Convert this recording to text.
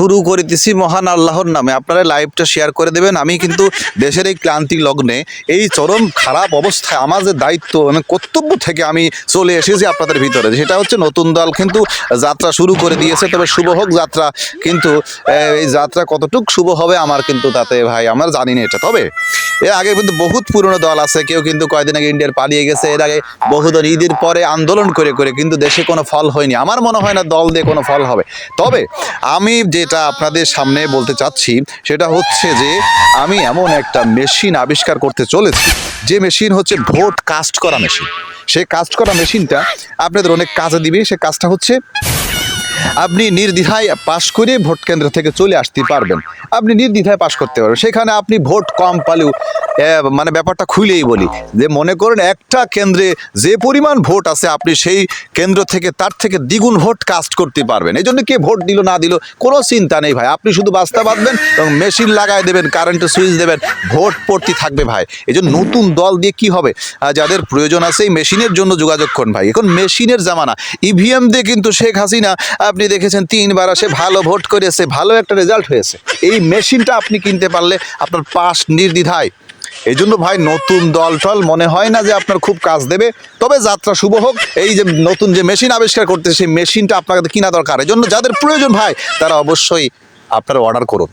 শুরু করিতেছি মহান আল্লাহর নামে। আপনারা লাইভটা শেয়ার করে দেবেন। আমি কিন্তু দেশের এই ক্লান্তি লগ্নে এই চরম খারাপ অবস্থায় আমার যে দায়িত্ব মানে কর্তব্য থেকে আমি চলে এসেছি আপনাদের ভিতরে। সেটা হচ্ছে নতুন দল কিন্তু যাত্রা শুরু করে দিয়েছে। তবে শুভ হোক যাত্রা, কিন্তু এই যাত্রা কতটুক শুভ হবে আমার কিন্তু তাতে ভাই, আমার জানি না এটা। তবে এর আগে কিন্তু বহুত পুরনো দল আছে, কেউ কিন্তু কয়েকদিন আগে ইন্ডিয়ার পালিয়ে গেছে, এর আগে বহুদল ঈদের পরে আন্দোলন করে করে কিন্তু দেশে কোনো ফল হয়নি। আমার মনে হয় না দল দিয়ে কোনো ফল হবে। তবে আমি যেটা আপনাদের সামনে বলতে চাচ্ছি, সেটা হচ্ছে যে আমি এমন একটা মেশিন আবিষ্কার করতে চলেছি, যে মেশিন হচ্ছে ভোট কাস্ট করা মেশিন। সেই কাস্ট করা মেশিনটা আপনাদের অনেক কাজে দিবে। সে কাজটা হচ্ছে আপনি নির্দ্বিধায় পাশ করে ভোট কেন্দ্র থেকে চলে আসতে পারবেন। আপনি নির্দ্বিধায় পাশ করতে পারবেন। সেখানে আপনি ভোট কম পালেও মানে ব্যাপারটা খুলেই বলি যে মনে করেন একটা কেন্দ্রে যে পরিমাণ ভোট আছে, আপনি সেই কেন্দ্র থেকে তার থেকে দ্বিগুণ ভোট কাস্ট করতে পারবেন। এই জন্য কে ভোট দিল না দিল কোনো চিন্তা নেই ভাই। আপনি শুধু বাস্তা বাঁধবেন এবং মেশিন লাগাই দেবেন কারেন্টের সুইচ দেবেন, ভোট পড়তে থাকবে ভাই। এই জন্য নতুন দল দিয়ে কি হবে? যাদের প্রয়োজন আছে এই মেশিনের জন্য যোগাযোগ করুন ভাই। এখন মেশিনের জামানা, ইভিএম দিয়ে কিন্তু শেখ হাসিনা আপনি দেখেছেন তিনবার সে ভালো ভোট করেছে, ভালো একটা রেজাল্ট হয়েছে। এই মেশিনটা আপনি কিনতে পারলে আপনার পাস নির্দ্বিধায়। এই জন্য ভাই, নতুন দল টল মনে হয় না যে আপনার খুব কাজ দেবে। তবে যাত্রা শুভ হোক, এই যে নতুন যে মেশিন আবিষ্কার করতে সেই মেশিনটা আপনাকে কিনা দরকার। এই জন্য যাদের প্রয়োজন ভাই, তারা অবশ্যই আপনারা অর্ডার করুন।